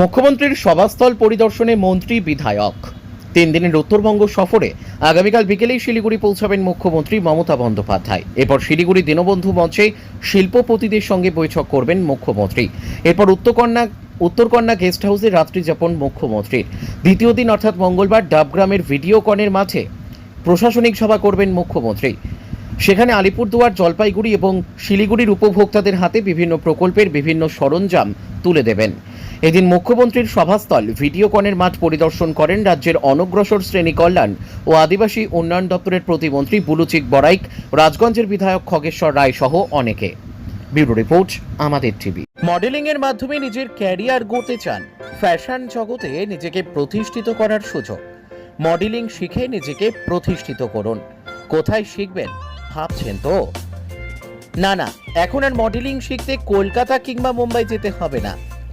মুখ্যমন্ত্রীর সভাস্থল পরিদর্শনে মন্ত্রী বিধায়ক। তিন দিনের উত্তরবঙ্গ সফরে আগামীকাল বিকেলেই শিলিগুড়ি পৌঁছাবেন মুখ্যমন্ত্রী মমতা বন্দ্যোপাধ্যায়। এরপর শিলিগুড়ি দীনবন্ধু মঞ্চে শিল্পপতিদের সঙ্গে বৈঠক করবেন মুখ্যমন্ত্রী। এরপর উত্তরকন্যা উত্তরকন্যা গেস্ট হাউসে রাত্রি যাপন মুখ্যমন্ত্রীর। দ্বিতীয় দিন অর্থাৎ মঙ্গলবার ডাবগ্রামের ভিডিওকনের মাঝে প্রশাসনিক সভা করবেন মুখ্যমন্ত্রী। সেখানে আলিপুরদুয়ার, জলপাইগুড়ি এবং শিলিগুড়ির উপভোক্তাদের হাতে বিভিন্ন প্রকল্পের বিভিন্ন সরঞ্জাম তুলে দেবেন। এদিন মুখ্যমন্ত্রীর সভাস্থল ভিডিওকনের মাঠ পরিদর্শন করেন রাজ্যের অনগ্রসর শ্রেণি কল্যাণ ও আদিবাসী উন্নয়ন দপ্তরের প্রতিমন্ত্রী বুলুচিক বড়াইক রাজগঞ্জের বিধায়ক খগেশ্বর রায় সহ অনেকে। ব্যুরো রিপোর্ট, আমাদের টিভি। মডেলিং এর মাধ্যমে নিজের ক্যারিয়ার গড়তে চান। ফ্যাশন জগতে নিজেকে প্রতিষ্ঠিত করার সুযোগ। মডেলিং শিখে নিজেকে প্রতিষ্ঠিত করুন। কোথায় শিখবেন, ভাবছেন তো? না না, এখন আর মডেলিং শিখতে কলকাতা কিংবা মুম্বাই যেতে হবে না।